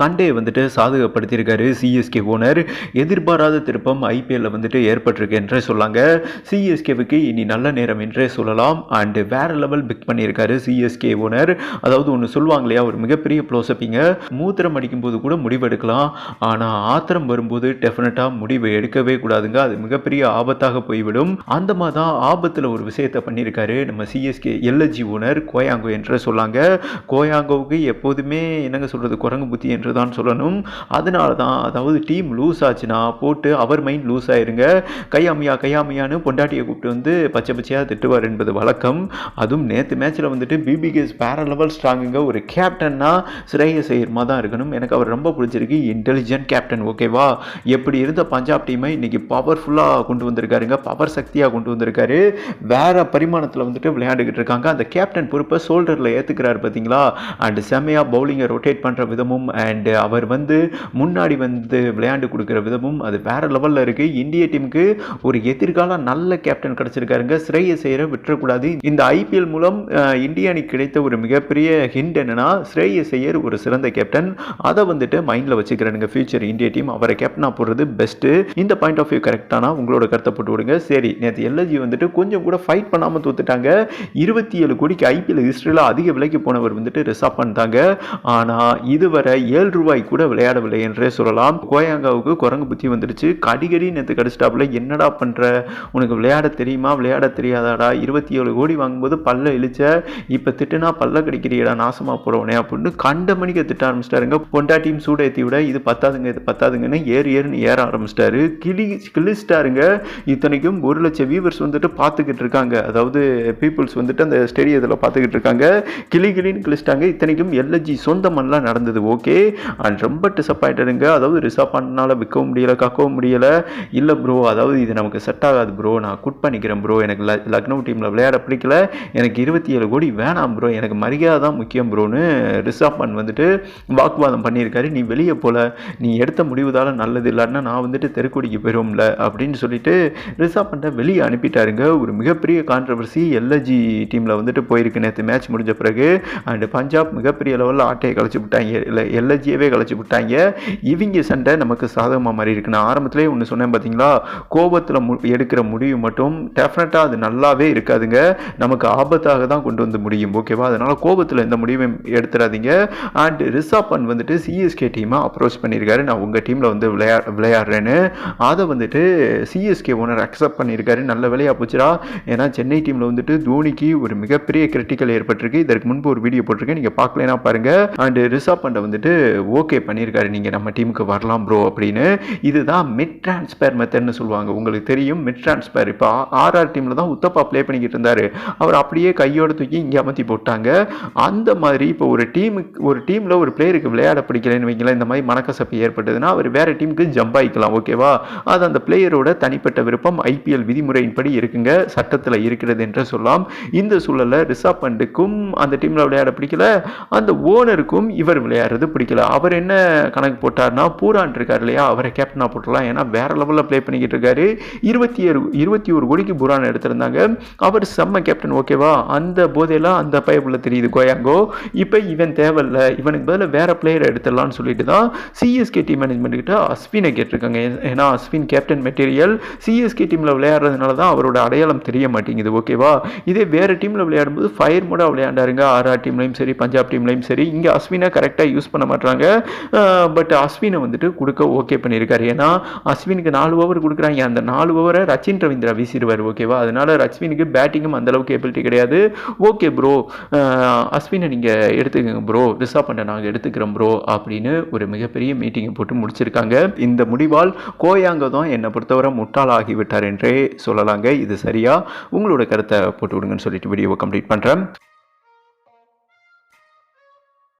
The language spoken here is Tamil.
சண்டே வந்துட்டு சாதகப்படுத்தியிருக்காரு சிஎஸ்கே ஓனர் எதிர்பாராத திருப்பம் ஐபிஎல்ல வந்துட்டு ஏற்பட்டிருக்கு என்றே சொல்லாங்க. சிஎஸ்கேவுக்கு இனி நல்ல நேரம் என்றே சொல்லலாம். அண்டு வேற லெவல் பிக் பண்ணியிருக்காரு சிஎஸ்கே ஓனர் அதாவது ஒன்று சொல்லுவாங்க இல்லையா ஒரு மிகப்பெரிய ப்ளோசப்பிங்க மூத்திரம் அடிக்கும்போது கூட முடிவு எடுக்கலாம். ஆனால் ஆத்திரம் வரும்போது டெஃபினட்டாக முடிவு எடுக்கவே கூடாதுங்க. அது மிகப்பெரிய ஆபத்தாக போய்விடும். அந்த மாதிரி தான் ஆபத்தில் ஒரு விஷயத்தை பண்ணியிருக்காரு நம்ம சிஎஸ்கே எல்எஜி ஓனர் கோயாங்கோ என்று சொல்லாங்க. கோயாங்கோவுக்கு எப்போதுமே என்னங்க சொல்கிறது குரங்கு புத்தி என்று தான் சொல்லணும். அதனால தான் அதாவது டீம் லூஸ் ஆச்சுன்னா போட்டு அவர் மைண்ட் லூஸ் ஆயிருங்க. கையாமையா கையாமையான்னு பொண்டாட்டியை கூப்பிட்டு வந்து பச்சை பச்சையாக திட்டுவார் என்பது வழக்கம். அதுவும் நேற்று மேட்ச்சில் வந்துட்டு பிபிகேஸ் வேற லெவல் ஸ்ட்ராங்குங்க ஒரு கேப்டன்னா ஸ்ரேயஸ் ஐயர்மா தான் இருக்கணும். எனக்கு அவர் ரொம்ப பிடிச்சிருக்கு. இன்டெலிஜென்ட் கேப்டன் ஓகேவா எப்படி இருந்த பஞ்சாப் டீமை இன்றைக்கி பவர்ஃபுல்லாக கொண்டு வந்திருக்காருங்க. பவர் சக்தியாக கொண்டு வந்திருக்காரு. வேறு பரிமாணத்தில் வந்துட்டு விளையாண்டுக்கிட்டு இருக்காங்க. அந்த கேப்டன் பொறுப்பை ஷோல்டரில் ஏற்றுக்கிறார் பார்த்தீங்களா அண்ட் செம்மையாக பவுலிங்கை ரொட்டேட் பண்ணுற விதமும் அண்ட் Uh, அவர் வந்து முன்னாடி வந்து விளையாண்டு கொடுக்குற விதமும் அது வேறு லெவலில் இருக்குது இந்திய டீமுக்கு ஒரு எதிர்கால நல்ல கேப்டன் கிடச்சிருக்காருங்க. ஸ்ரேயஸ் ஐயரை விட்டுறக்கூடாது. இந்த ஐபிஎல் மூலம் இந்திய அணிக்கு கிடைத்த ஒரு மிகப்பெரிய ஹிண்ட் என்னென்னா ஸ்ரேயஸ் ஐயர் ஒரு சிறந்த கேப்டன் அதை வந்துட்டு மைண்டில் வச்சுக்கிறேனுங்க. ஃபியூச்சர் இந்திய டீம் அவரை கேப்டனாக போடுறது பெஸ்ட்டு இந்த பாயிண்ட் ஆஃப் வியூ கரெக்டானா உங்களோட கருத்தை போட்டு விடுங்க. சரி நேற்று எல்எஜி வந்துட்டு கொஞ்சம் கூட ஃபைட் பண்ணாமல் தோத்துட்டாங்க. இருபத்தி ஏழு கோடிக்கு ஐபிஎல் ஹிஸ்டரியில் அதிக விலைக்கு போனவர் வந்துட்டு ரிசர்வ் பண்ணிட்டாங்க ஆனால் இதுவரை ஏழு ஏழு ரூபாய் கூட விளையாடவில்லை என்றே சொல்லலாம். கோயாங்காவுக்கு குரங்கு புத்தி வந்துடுச்சு. கடிகடி நேற்று கடிச்சிட்டாப்புல. என்னடா பண்ணுற உனக்கு விளையாட தெரியுமா? விளையாட தெரியாதாடா? இருபத்தி ஏழு கோடி வாங்கும்போது பல்ல இழிச்ச. இப்போ திட்டுனா பல்ல கடிக்கிறியடா நாசமாக போகிறவனே அப்படின்னு கண்ட மணிக்கு திட்ட ஆரம்பிச்சிட்டாருங்க. பொண்டாட்டியும் டீம் சூட ஏற்றி விட இது பத்தாதுங்க இது பத்தாதுங்கன்னு ஏறு ஏறுன்னு ஏற ஆரம்பிச்சிட்டாரு. கிளி கிழிச்சிட்டாருங்க. இத்தனைக்கும் ஒரு லட்சம் வியூவர்ஸ் வந்துட்டு பார்த்துக்கிட்டு இருக்காங்க. அதாவது பீப்புள்ஸ் வந்துட்டு அந்த ஸ்டேடியத்தில் பார்த்துக்கிட்டு இருக்காங்க. கிளி கிளின்னு கிழிச்சிட்டாங்க. இத்தனைக்கும் எல்ஜி சொந்த மண்லாம் நடந்தது. ஓகே அண்ட் ரொம்ப டிசப்பாயிண்டடுங்க அதாவது ரிசர்வ் விற்கவும் முடியல கக்கவும் முடியலை. இல்லை ப்ரோ அதாவது இது நமக்கு செட் ஆகாது ப்ரோ நான் குட் பண்ணிக்கிறேன் ப்ரோ எனக்கு ல- லக்னோ டீமில் விளையாட பிடிக்கல. எனக்கு இருபத்தி ஏழு கோடி வேணாம் ப்ரோ எனக்கு மரியாதை தான் முக்கியம் ப்ரோன்னு ரிசர்வ் வந்துட்டு வாக்குவாதம் பண்ணியிருக்காரு. நீ வெளியே போல. நீ எடுத்த முடிவுதால் நல்லது இல்லைன்னா நான் வந்துட்டு தெருக்குடிக்கு போயிடும்ல அப்படின்னு சொல்லிட்டு ரிசர்வ் வெளியே அனுப்பிட்டாருங்க. ஒரு மிகப்பெரிய கான்ட்ரவர்சி எல்எஜி டீமில் வந்துட்டு போயிருக்கு. நேற்று மேட்ச் முடிஞ்ச பிறகு அண்டு பஞ்சாப் மிகப்பெரிய லெவலில் ஆட்டையை கழிச்சு விட்டாங்க. இல்லை எனர்ஜியவே கலைச்சி விட்டாங்க. இவங்க சண்டை நமக்கு சாதகமாக மாதிரி இருக்கு. நான் ஆரம்பத்திலே ஒன்று சொன்னேன் பார்த்தீங்களா கோபத்தில் மு எடுக்கிற முடிவு மட்டும் டெஃபினட்டாக அது நல்லாவே இருக்காதுங்க. நமக்கு ஆபத்தாக தான் கொண்டு வந்து முடியும். ஓகேவா அதனால் கோபத்தில் எந்த முடிவையும் எடுத்துடாதீங்க அண்ட் ரிசாப்பன் பண்ட் வந்துட்டு சிஎஸ்கே டீமாக அப்ரோச் பண்ணியிருக்காரு நான் உங்கள் டீமில் வந்து விளையா விளையாடுறேன்னு. அதை வந்துட்டு சிஎஸ்கே ஓனர் அக்செப்ட் பண்ணியிருக்காரு நல்ல வேலையாக போச்சுடா. ஏன்னா சென்னை டீமில் வந்துட்டு தோனிக்கு ஒரு மிகப்பெரிய கிரிட்டிக்கல் ஏற்பட்டிருக்கு. இதற்கு முன்பு ஒரு வீடியோ போட்டிருக்கேன். நீங்கள் பார்க்கலனா பாருங்கள் அண்ட் ரிஷப் பண்டை வந்துட்டு ஓகே பண்ணியிருக்காரு நீங்கள் நம்ம டீமுக்கு வரலாம் ப்ரோ அப்படின்னு. இதுதான் மிட் டிரான்ஸ்பேர் மெத்தட்னு சொல்லுவாங்க. உங்களுக்கு தெரியும் மிட் ட்ரான்ஸ்பர் இப்போ ஆர்ஆர் டீமில் தான் உத்தப்பா ப்ளே பண்ணிக்கிட்டு இருந்தார். அவர் அப்படியே கையோட தூக்கி இங்கே அமர்த்தி போட்டாங்க. அந்த மாதிரி இப்போ ஒரு டீமுக்கு ஒரு டீமில் ஒரு பிளேயருக்கு விளையாட பிடிக்கலன்னு வைங்களேன் இந்த மாதிரி மனக்கசப்பு ஏற்பட்டதுன்னா அவர் வேற டீமுக்கு ஜம்ப் ஆகிக்கலாம் ஓகேவா அது அந்த பிளேயரோட தனிப்பட்ட விருப்பம் ஐபிஎல் விதிமுறையின்படி இருக்குங்க சட்டத்தில் இருக்கிறது என்று சொல்லலாம். இந்த சூழலில் ரிஷப் பண்டுக்கும் அந்த டீமில் விளையாட பிடிக்கல. அந்த ஓனருக்கும் இவர் விளையாடுறது பிடிக்கல. அவர் என்ன கணக்கு போட்டார்னா பூரான் இருக்கார் இல்லையா? அவரை கேப்டனாக போட்டலாம் ஏன்னா வேற லெவலில் ப்ளே பண்ணிக்கிட்டு இருக்காரு. இருபத்தி ஏழு இருபத்தி ஒரு கோடிக்கு பூரான் எடுத்திருந்தாங்க. அவர் செம்ம கேப்டன் ஓகேவா அந்த போதையெல்லாம் அந்த பைப்புல தெரியுது கோயாங்கோ. இப்போ இவன் தேவையில்ல. இவனுக்கு பதில் வேற பிளேயர் எடுத்துடலாம்னு சொல்லிட்டு தான் சிஎஸ்கே டீம் மேனேஜ்மெண்ட் கிட்ட அஸ்வினை கேட்டிருக்காங்க. ஏன்னா அஸ்வின் கேப்டன் மெட்டீரியல் சிஎஸ்கே டீமில் விளையாடுறதுனால தான் அவரோட அடையாளம் தெரிய மாட்டேங்குது ஓகேவா இதே வேற டீமில் விளையாடும்போது ஃபயர் மூட விளையாண்டாருங்க. ஆர்ஆர் டீம்லையும் சரி பஞ்சாப் டீம்லையும் சரி. இங்கே அஸ்வினை கரெக்டாக யூஸ் பண்ண மாட்டாங்க பட் அஸ்வினை வந்துட்டு கொடுக்க ஓகே பண்ணியிருக்காரு. ஏன்னா அஸ்வினுக்கு நாலு ஓவர் கொடுக்குறாங்க. அந்த நாலு ஓவரை ரச்சின் ரவீந்திரா வீசிடுவார் ஓகேவா அதனால ரச்வினுக்கு பேட்டிங்கும் அந்த அளவுக்கு எபிலிட்டி கிடையாது. ஓகே ப்ரோ அஸ்வினை நீங்கள் எடுத்துக்கங்க ப்ரோ ரிசர்வ் பண்ண நாங்கள் எடுத்துக்கிறோம் ப்ரோ அப்படின்னு ஒரு மிகப்பெரிய மீட்டிங்கை போட்டு முடிச்சிருக்காங்க. இந்த முடிவால் கோயாங்க தான் என்னை பொறுத்தவரை முட்டாளாகிவிட்டார் என்றே சொல்லலாங்க. இது சரியா? உங்களோட கருத்தை போட்டு விடுங்கன்னு சொல்லிட்டு வீடியோவை கம்ப்ளீட் பண்ணுறேன்